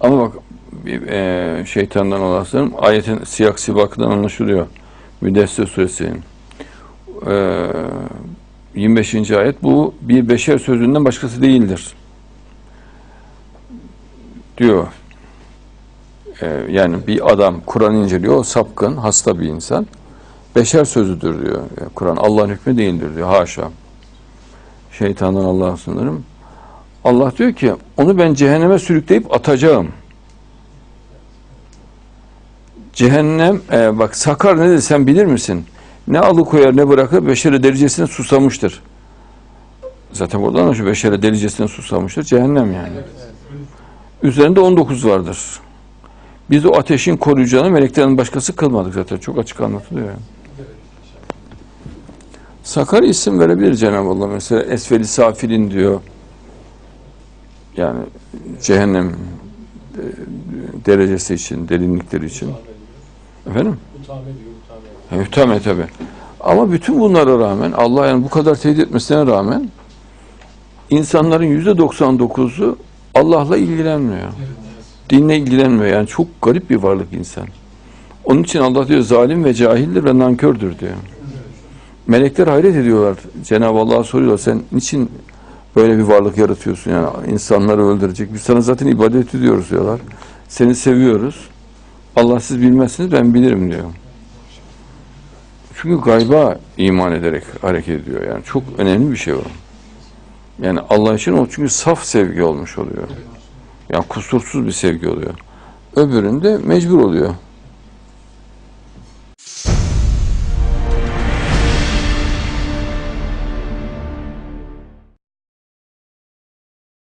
Ama bak e, şeytandan olasın ayetin siyak sibakından anlaşılıyor. Müddessir suresinin. E, 25. ayet bu bir beşer sözünden başkası değildir. Diyor. E, yani bir adam Kur'an inceliyor, o sapkın, hasta bir insan. Beşer sözüdür diyor. Yani Kur'an Allah'ın hükmü değildir diyor. Haşa. Şeytandan Allah'a sınırım. Allah diyor ki onu ben cehenneme sürükleyip atacağım. Cehennem e, bak sakar ne dedi sen bilir misin? Ne alıkoyar ne bırakır beşere delicesine susamıştır. Zaten buradan şu beşere delicesine susamıştır. Cehennem yani. Üzerinde 19 vardır. Biz o ateşin koruyacağını meleklerin başkası kılmadık zaten. Çok açık anlatılıyor. yani. Sakar isim verebilir Cenab-ı Allah. Mesela esfeli safilin diyor. Yani cehennem e, derecesi için, derinlikleri için. Efendim? Utame. Hütame tabi. Ama bütün bunlara rağmen Allah yani bu kadar tehdit etmesine rağmen insanların yüzde 99'u Allah'la ilgilenmiyor. Dinle ilgilenmiyor. Yani çok garip bir varlık insan. Onun için Allah diyor zalim ve cahildir ve nankördür diyor. Melekler hayret ediyorlar. Cenab-ı Allah'a soruyorlar sen niçin böyle bir varlık yaratıyorsun yani insanları öldürecek. Biz sana zaten ibadet ediyoruz diyorlar. Seni seviyoruz. Allah siz bilmezsiniz ben bilirim diyor. Çünkü gayba iman ederek hareket ediyor. Yani çok önemli bir şey o. Yani Allah için o çünkü saf sevgi olmuş oluyor. Yani kusursuz bir sevgi oluyor. Öbüründe mecbur oluyor.